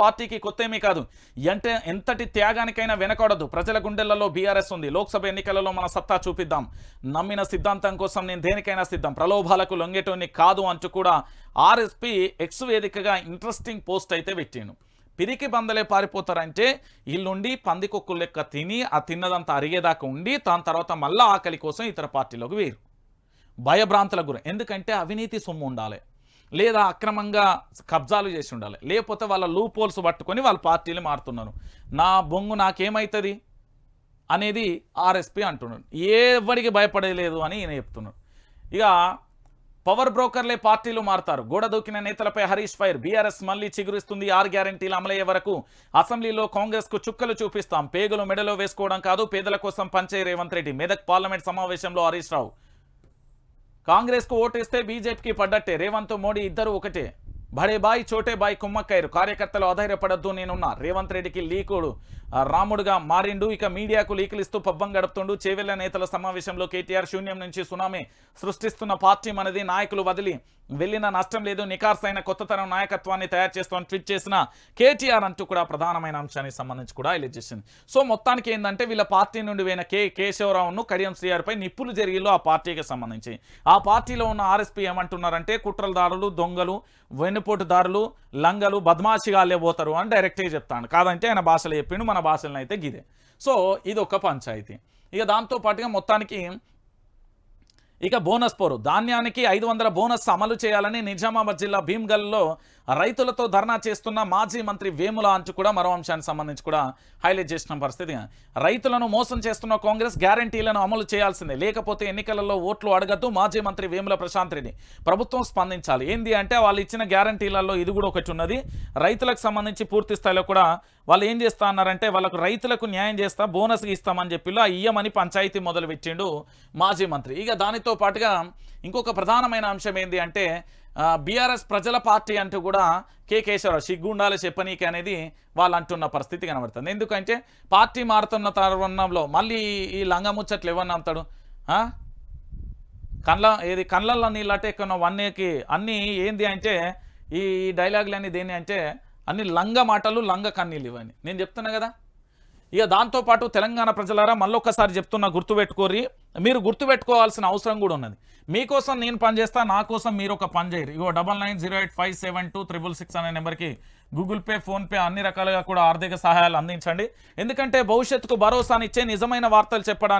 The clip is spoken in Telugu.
పార్టీకి కొత్త ఏమీ కాదు. అంటే ఎంతటి త్యాగానికైనా వెనకూడదు. ప్రజల గుండెలలో బీఆర్ఎస్ ఉంది. లోక్సభ ఎన్నికలలో మన సత్తా చూపిద్దాం. నమ్మిన సిద్ధాంతం కోసం నేను దేనికైనా సిద్ధం. ప్రలోభాలకు లొంగేటోని కాదు అంటూ కూడా ఆర్ఎస్పీ ఎక్స్ వేదికగా ఇంట్రెస్టింగ్ పోస్ట్ అయితే పెట్టాను పిరికి బందలే పారిపోతారంటే ఇల్లుండి పందికొక్కు లెక్క తిని ఆ తిన్నదంతా అరిగేదాకా ఉండి దాని తర్వాత మళ్ళా ఆకలి కోసం ఇతర పార్టీలోకి వేరు భయభ్రాంతులకు గురి. ఎందుకంటే అవినీతి సొమ్ము ఉండాలి. లేదా అక్రమంగా కబ్జాలు చేసి ఉండాలి. లేకపోతే వాళ్ళ లూ పోల్స్ పట్టుకొని వాళ్ళ పార్టీలు మారుతున్నారు. నా బొంగు నాకేమవుతుంది అనేది ఆర్ఎస్పీ అంటున్నాడు. ఎవరికి భయపడలేదు అని ఈయన చెప్తున్నాడు. ఇక పవర్ బ్రోకర్లే పార్టీలు మారుతారు. గోడ దూకిన నేతలపై హరీష్ ఫైర్. బీఆర్ఎస్ మళ్ళీ చిగురిస్తుంది. ఆర్ గ్యారంటీలు అమలయ్యే వరకు అసెంబ్లీలో కాంగ్రెస్కు చుక్కలు చూపిస్తాం. పేగులు మెడలో వేసుకోవడం కాదు. పేదల కోసం పంచే రేవంత్ రెడ్డి. మెదక్ పార్లమెంట్ సమావేశంలో హరీష్ రావు. కాంగ్రెస్కు ఓటేస్తే బీజేపీకి పడ్డట్టే. రేవంత్ మోడీ ఇద్దరు ఒకటే. బడే బాయ్ చోటే బాయ్ కుమ్మక్కయ్యరు. కార్యకర్తలు అధైర్యపడద్దు నేనున్నా. రేవంత్ రెడ్డికి లీకుడు. రాముడుగా మారిండు. ఇక మీడియాకు లీకులు ఇస్తూ పబ్బం గడుపుతుండు. చేవెళ్ళ నేతల సమావేశంలో కేటీఆర్ శూన్యం నుంచి సునామీ సృష్టిస్తున్న పార్టీ మనది. నాయకులు వదిలి వెళ్ళిన నష్టం లేదు నికార్సైన కొత్త తరం నాయకత్వాన్ని తయారు చేస్తామని ట్వీట్ చేసిన కేటీఆర్ అంటూ కూడా ప్రధానమైన అంశానికి సంబంధించి కూడా హైలైట్ చేసింది. సో మొత్తానికి ఏంటంటే వీళ్ళ పార్టీ నుండి పోయిన కే కేశవరావును కడియం శ్రీఆర్పై నిప్పులు జరిగిలో ఆ పార్టీకి సంబంధించి. ఆ పార్టీలో ఉన్న ఆర్ఎస్పీ ఏమంటున్నారంటే కుట్రలదారులు దొంగలు వెన్నుపోటుదారులు లంగలు బద్మాషిగాలే పోతారు అని డైరెక్ట్గా చెప్తాను కాదంటే ఆయన భాషలో చెప్పిండు మన భాషలను అయితే గిదే. సో ఇది ఒక పంచాయతీ. ఇక దాంతో పాటుగా మొత్తానికి ఇక బోనస్ పోరు. ధాన్యానికి ఐదు వందల బోనస్ అమలు చేయాలని నిజామాబాద్ జిల్లా భీమ్గల్లో రైతులతో ధర్నా చేస్తున్న మాజీ మంత్రి వేముల అంచు కూడా మరో అంశానికి సంబంధించి కూడా హైలైట్ చేసిన పరిస్థితి. రైతులను మోసం చేస్తున్న కాంగ్రెస్ గ్యారంటీలను అమలు చేయాల్సిందే. లేకపోతే ఎన్నికలలో ఓట్లు అడగద్దు మాజీ మంత్రి వేముల ప్రశాంత్ రెడ్డి. ప్రభుత్వం స్పందించాలి. ఏంది అంటే వాళ్ళు ఇచ్చిన గ్యారంటీలలో ఇది కూడా ఒకటి ఉన్నది. రైతులకు సంబంధించి పూర్తి స్థాయిలో కూడా వాళ్ళు ఏం చేస్తా అన్నారంటే వాళ్ళకు రైతులకు న్యాయం చేస్తా బోనస్ ఇస్తామని చెప్పి ఆ ఇయ్యమని పంచాయతీ మొదలుపెట్టిండు మాజీ మంత్రి. ఇక దానితో పాటుగా ఇంకొక ప్రధానమైన అంశం ఏంది అంటే బీఆర్ఎస్ ప్రజల పార్టీ అంటూ కూడా కే కేశవరావు సిగ్గుండాలి చెప్పనీకి అనేది వాళ్ళు అంటున్న పరిస్థితి కనబడుతుంది. ఎందుకంటే పార్టీ మారుతున్న తరుణంలో మళ్ళీ ఈ లంగముచ్చట్లు ఎవరిని నమ్ముతాడు? ఆ? కళ్ళ ఏది కళ్ళల్లో నీళ్ళటే ఎక్కడ వన్నేకి అన్నీ ఏంది అంటే ఈ డైలాగులన్నీ దేని అంటే అన్ని లంగ మాటలు లంగ కన్నీళ్ళు ఇవ్వని. నేను చెప్తున్నా కదా? ఇక దాంతోపాటు తెలంగాణ ప్రజలారా మళ్ళొక్కసారి చెప్తున్నా గుర్తుపెట్టుకోరి మీరు గుర్తుపెట్టుకోవాల్సిన అవసరం కూడా ఉన్నది. మీకోసం నేను పని చేస్తా నా కోసం మీరు ఒక పని చేయరు. ఇగో double nine zero eight five seven two triple six అనే నెంబర్కి గూగుల్ పే ఫోన్పే అన్ని రకాలుగా కూడా ఆర్థిక సహాయాలు అందించండి. ఎందుకంటే భవిష్యత్తుకు భరోసానిచ్చే నిజమైన వార్తలు చెప్పడానికి